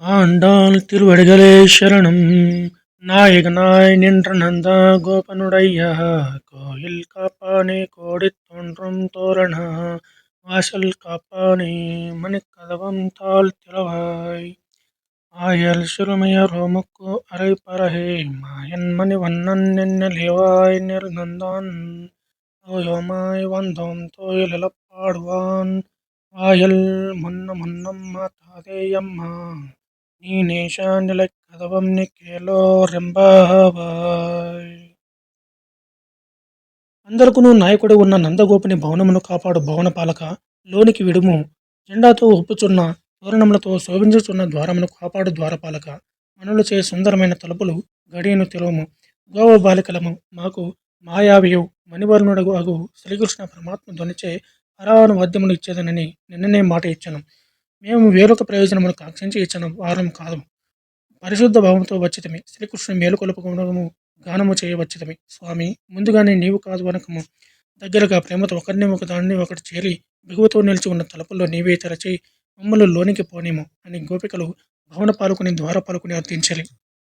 ஆண்டாள் திருவடிகளே சரணம் நாயகனாய் நின்ற நந்தா கோபனுடைய. கோயில் காப்பானே கோடி தோன்றும் தோரணா. வாசல் காப்பானே மணிக்கதவம் தாழ் திறவாய். ஆயல் சிறுமைய ரோமுக்கு அரை பரகே மாயன் மணிவண்ணன் நின்னலிவாய் நெருநந்தான் ஓயோமாய் வந்தோம் தோயில் இழப்பாடுவான். வாயல் முன்ன முன்னம் மாதாதேயம்மா அம்மா నీ నేషానిల కదవం నికేలో రెంబావాయ్ అందరకును నాయకుడు ఉన్న నందగోపుని భవనమును కాపాడు భవన పాలక లోనికి విడుము జెండాతో ఒప్పుచున్న తోరణములతో శోభించుచున్న ద్వారమును కాపాడు ద్వారపాలక మనులచే సుందరమైన తలుపులు గడియను తెరవము గోవ బాలికలము మాకు మాయావియు మణివర్ణుడగు అగు శ్రీకృష్ణ పరమాత్మ ధ్వనిచే హరాను వాద్యములు ఇచ్చేదనని నిన్ననే మాట ఇచ్చాను మేము వేరొక ప్రయోజనమును కాంక్షించి ఇచ్చిన వారం కాదు. పరిశుద్ధ భావంతో వచ్చితమి. శ్రీకృష్ణుని మేలుకొలుపుకోవడము గానము చేయవచ్చితమి. స్వామి ముందుగానే నీవు కాదు వనకము. దగ్గరగా ప్రేమతో ఒకరిని ఒక దాన్ని ఒకటి చేరి బిగువతో నిలిచి ఉన్న తలుపుల్లో నీవే తెరచి మమ్మల్ని లోనికి పోనేము అని గోపికలు భవన పాలుకుని ద్వార పాలుకుని అర్థించాలి